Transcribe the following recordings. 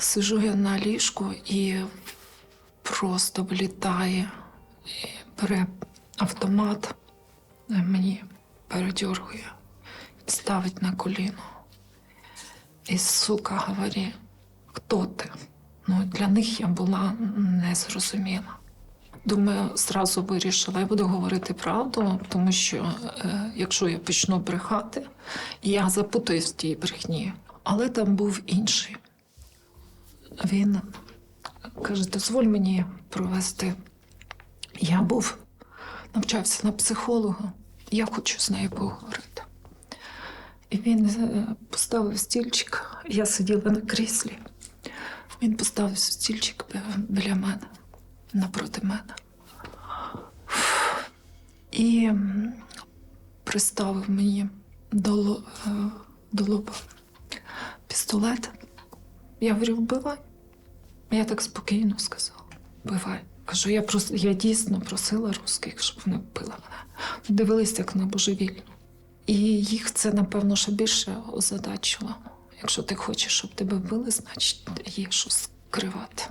сижу я на ліжку і просто влітає, і бере автомат, мені передергує, ставить на коліно. І сука говорить, хто ти? Ну, для них я була незрозуміла. Думаю, зразу вирішила, я буду говорити правду, тому що е, якщо я почну брехати, я запутаюсь в тій брехні. Але там був інший. Він каже: дозволь мені провести. Я був, навчався на психолога, я хочу з нею поговорити. І він е, поставив стільчик, я сиділа на кріслі. Він поставив стільчик біля мене, напроти мене. І приставив мені до, е, до лоба пістолет. Я говорю, вбивай. Я так спокійно сказала, вбивай. Кажу, я прос... я дійсно просила русських, щоб вони вбили мене. Дивилися як на божевільну. І їх це, напевно, ще більше озадачило. Якщо ти хочеш, щоб тебе вбили, значить є що скривати.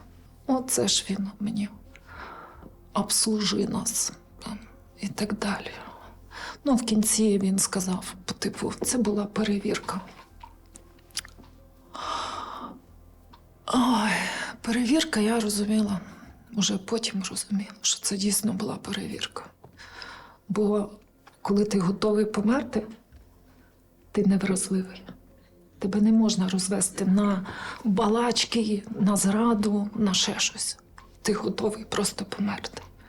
Оце ж він мені обслужи нас і так далі. Ну, в кінці він сказав, типу, це була перевірка. Ой, перевірка, я розуміла, уже потім розуміла, що це дійсно була перевірка. Бо коли ти готовий померти, ти невразливий. Тебе не можна розвести на балачки, на зраду, на ще щось. Ти готовий просто померти.